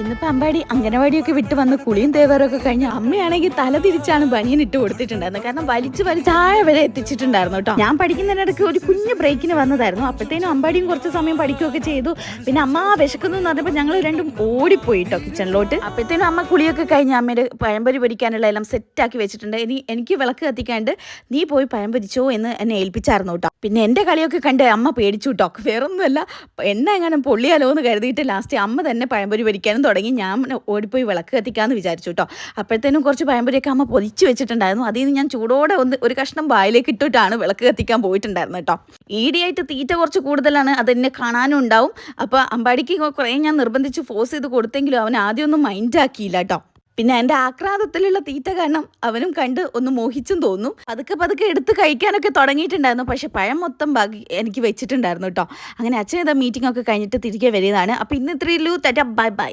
ഇന്നിപ്പോ അമ്പാടി അംഗനവാടിയൊക്കെ വിട്ട് വന്ന് കുളിയും തേവറൊക്കെ കഴിഞ്ഞ് അമ്മയാണെങ്കിൽ തല തിരിച്ചാണ് ബനിയൻ ഇട്ട് കൊടുത്തിട്ടുണ്ടായിരുന്നത്. കാരണം വലിച്ചു വലിച്ച് താഴെ വരെ എത്തിച്ചിട്ടുണ്ടായിരുന്നു കേട്ടോ. ഞാൻ പഠിക്കുന്നതിനിടയ്ക്ക് ഒരു കുഞ്ഞു ബ്രേക്കിന് വന്നതായിരുന്നു. അപ്പോഴത്തേനും അമ്പാടിയും കുറച്ച് സമയം പഠിക്കുകയൊക്കെ ചെയ്തു. പിന്നെ അമ്മ വിശക്കുന്നു എന്ന് പറഞ്ഞപ്പോൾ ഞങ്ങൾ രണ്ടും ഓടിപ്പോയി കേട്ടോ കിച്ചണിലോട്ട് അപ്പോഴത്തേനും അമ്മ കുളിയൊക്കെ കഴിഞ്ഞ് അമ്മയുടെ പഴംപൊരി പൊരിക്കാനുള്ള എല്ലാം സെറ്റാക്കി വെച്ചിട്ടുണ്ട്. ഇനി എനിക്ക് വിളക്ക് കത്തിക്കാണ്ട് നീ പോയി പഴംപൊരിച്ചോ എന്ന് എന്നെ ഏൽപ്പിച്ചായിരുന്നു കേട്ടോ. പിന്നെ എന്റെ കളിയൊക്കെ കണ്ട് അമ്മ പേടിച്ചു കേട്ടോ. വേറൊന്നുമല്ല എന്നെ എങ്ങനെ പൊള്ളിയാലോ എന്ന് കരുതിയിട്ട് ലാസ്റ്റ് അമ്മ തന്നെ പഴംപൊരി പൊരിക്കാനും തുടങ്ങി ഞാൻ ഓടിപ്പോയി വിളക്ക് കത്തിക്കാമെന്ന് വിചാരിച്ചു കേട്ടോ അപ്പോഴത്തേനും കുറച്ച് പഴംപൊരിയൊക്കെ അമ്മ പൊതിച്ച് വെച്ചിട്ടുണ്ടായിരുന്നു. അതിൽ നിന്ന് ഞാൻ ചൂടോടെ ഒന്ന് ഒരു കഷ്ണം വായിലേക്ക് ഇട്ടിട്ടാണ് വിളക്ക് കത്തിക്കാൻ പോയിട്ടുണ്ടായിരുന്നു കേട്ടോ ഈടിയായിട്ട് തീറ്റ കുറച്ച് കൂടുതലാണ്. അതെന്നെ കാണാനും ഉണ്ടാവും. അപ്പോൾ അമ്പാടിക്ക് കുറേ ഞാൻ നിർബന്ധിച്ച് ഫോഴ്സ് ചെയ്ത് കൊടുത്തെങ്കിലും അവൻ ആദ്യമൊന്നും മൈൻഡ് ആക്കിയില്ല കേട്ടോ പിന്നെ എന്റെ ആക്രാന്തത്തിലുള്ള തീറ്റ കാരണം അവനും കണ്ട് ഒന്ന് മോഹിച്ചും തോന്നും പതുക്കെ പതുക്കെ എടുത്ത് കഴിക്കാനൊക്കെ തുടങ്ങിയിട്ടുണ്ടായിരുന്നു. പക്ഷേ പഴം മൊത്തം ബാക്കി എനിക്ക് വെച്ചിട്ടുണ്ടായിരുന്നു കേട്ടോ അങ്ങനെ അച്ഛൻ ഇതാ മീറ്റിംഗ് ഒക്കെ കഴിഞ്ഞിട്ട് തിരികെ വരുന്നതാണ് അപ്പോൾ ഇന്ന് ഇത്രയുള്ളൂ തറ്റ ബൈ ബൈ.